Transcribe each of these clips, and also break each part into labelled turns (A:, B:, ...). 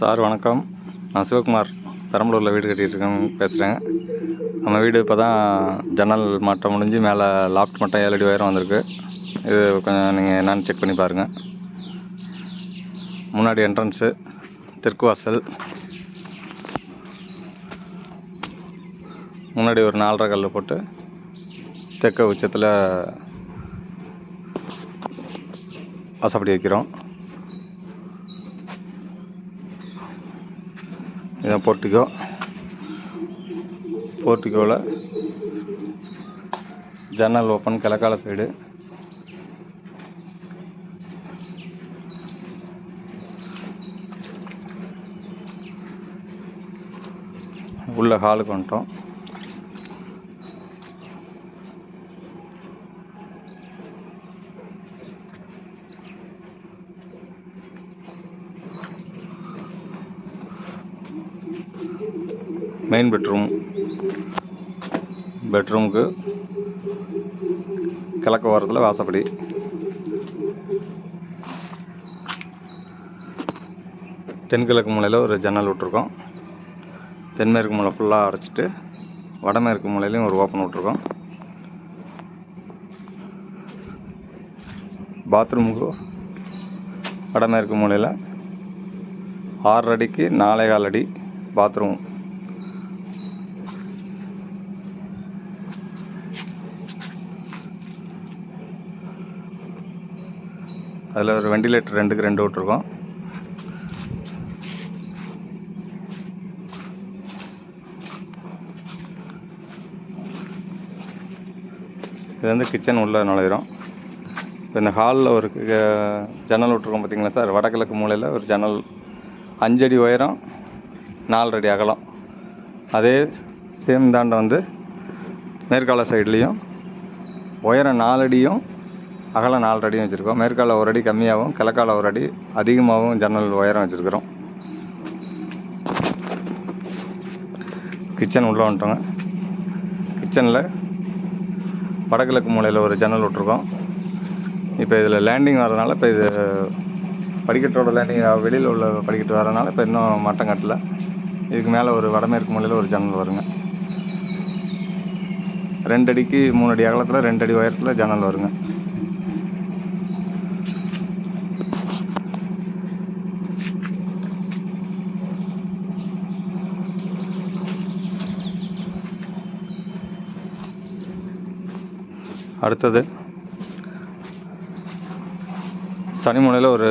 A: Sir வணக்கம். நான் சிவகுமார். பெரம்பலூரில் வீடு கட்டிகிட்டு இருக்கேன் பேசுகிறேங்க நம்ம வீடு இப்போ தான் ஜன்னல் மாட்டம் முடிஞ்சு மேலே லாஃப்ட் மட்டும் ஏழடி உயரம் வந்திருக்கு. இது கொஞ்சம் நீங்கள் என்னன்னு செக் பண்ணி பாருங்கள் முன்னாடி என்ட்ரன்ஸு தெற்கு வாசல். முன்னாடி ஒரு நாலரை கல் போட்டு தெற்க உச்சத்தில் வாசப்படி வைக்கிறோம். இதான் போர்ட்டிகோ போர்ட்டிகோவில் ஜன்னல் ஓப்பன் கிழக்கால சைடு உள்ள ஹாலுக்கு வந்துட்டோம் மெயின் பெட்ரூம் பெட்ரூமுக்கு கிழக்கு ஓரத்தில் வாசப்படி. தென்கிழக்கு மூலையில் ஒரு ஜன்னல் விட்ருக்கோம் தென்மேற்கு மூலை ஃபுல்லாக அடைச்சிட்டு வடமேற்கு மூலையிலையும் ஒரு ஓப்பன் விட்ருக்கோம் பாத்ரூமுக்கு வடமேற்கு மூலையில் ஆறு அடிக்கு நாலே கால் அடி பாத்ரூம் அதில் ஒரு வெண்டிலேட்டர் ரெண்டுக்கு ரெண்டு விட்ருக்கோம் இது வந்து கிச்சன் உள்ளே நுழையிறோம். இப்போ இந்த ஹாலில் ஒரு ஜன்னல் விட்ருக்கோம் பார்த்தீங்களா சார்? வடகிழக்கு மூலையில் ஒரு ஜன்னல். அஞ்சடி உயரம் நாலு அடி அகலம். அதே சேம் தாண்ட வந்து மேற்கால சைட்லேயும் உயரம் நாலடியும் அகலம் நாலு அடியும் வச்சுருக்கோம். மேற்கால ஒரு அடி கம்மியாகவும் கிழக்கால ஒரு அடி அதிகமாகவும் ஜன்னல் உயரம் வச்சுருக்குறோம். கிச்சன் உள்ளே வந்துட்டோங்க. கிச்சனில் வடகிழக்கு மூலையில் ஒரு ஜன்னல் விட்ருக்கோம் இப்போ இதில் லேண்டிங் வரதுனால இப்போ இது படிக்கட்டோட லேண்டிங் வெளியில் உள்ள படிக்கட்டு வரதுனால இப்போ இன்னும் மட்டம் கட்டல. இதுக்கு மேலே ஒரு வடமேற்கு மூலையில் ஒரு ஜன்னல் வருங்க. ரெண்டு அடிக்கு மூணு அடி அகலத்தில் ரெண்டு அடி உயரத்தில் ஜன்னல் வருங்க. அடுத்தது சனிமுனையில் ஒரு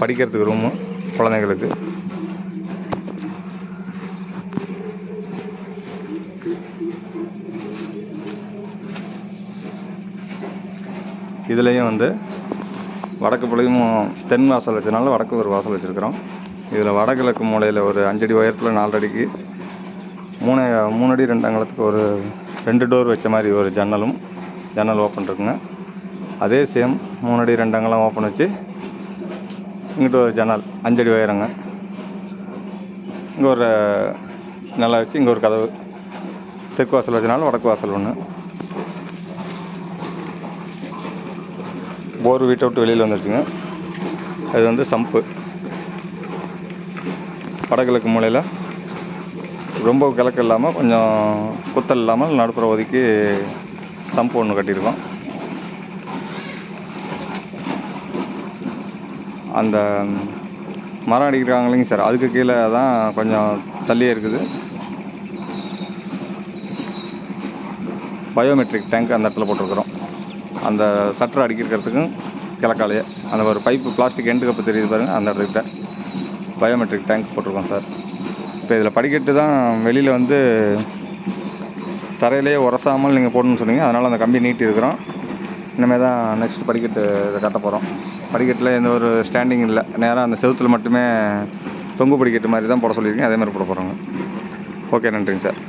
A: படிக்கிறதுக்கு ரூமு குழந்தைங்களுக்கு இதுலேயும் வந்து வடக்கு பிள்ளையும் தென் வாசல் வச்சனால வடக்கு ஒரு வாசல் வச்சுருக்குறோம். இதில் வடகிழக்கு மூலையில் ஒரு அஞ்சடி உயரத்தில் நாலடிக்கு மூணு மூணு அடி ரெண்டு அங்கலத்துக்கு ஒரு ரெண்டு டோர் வச்ச மாதிரி ஒரு ஜன்னலும் ஜன்னல் ஓப்பன் இருக்குங்க. அதே சேம் மூணு அடி ரெண்டு ஓப்பன் வச்சு இங்கிட்ட ஒரு ஜன்னல் அஞ்சடி உயரங்க. இங்கே ஒரு நல்லா வச்சு இங்கே ஒரு கதவு தெற்கு வாசல் வச்சனால வடக்கு வாசல் ஒன்று போர் வீட்டை விட்டு வெளியில் வந்துருச்சுங்க. அது வந்து சம்பு. வடகிழக்கு மூலையில் ரொம்ப கிழக்கு இல்லாமல் கொஞ்சம் குத்தல் இல்லாமல் நடுப்புற ஒதுக்கி சம்பு ஒன்று கட்டியிருக்கோம். அந்த மரம் அடிக்கிறாங்க இல்லைங்க சார் அதுக்கு கீழே தான் கொஞ்சம் தள்ளியே இருக்குது. பயோமெட்ரிக் டேங்க் அந்த இடத்துல போட்டிருக்கிறோம். அந்த சட்டர் அடிக்கிறதுக்கும் கிழக்காலையே. அந்த ஒரு பைப்பு பிளாஸ்டிக் எண்டு கப்பு தெரியுது பாருங்கள் அந்த இடத்துக்கிட்ட. பயோமெட்ரிக் டேங்க் போட்டிருக்கோம் சார். இப்போ இதில் படிக்கட்டு தான் வெளியில் வந்து தரையிலேயே உரசாமல் நீங்கள் போடணும்னு சொன்னீங்க. அதனால் அந்த கம்பி நீட்டி இருக்கிறோம். இனிமேல் தான் நெக்ஸ்ட் படிக்கட்டு இதை கட்ட போகிறோம் படிக்கட்டில் எந்த ஒரு ஸ்டாண்டிங் இல்லை. நேராக அந்த செவத்தில் மட்டுமே தொங்கு படிக்கட்டு மாதிரி தான் போட சொல்லியிருக்கீங்க அதே மாதிரி போட போகிறோங்க ஓகே நன்றிங்க சார்.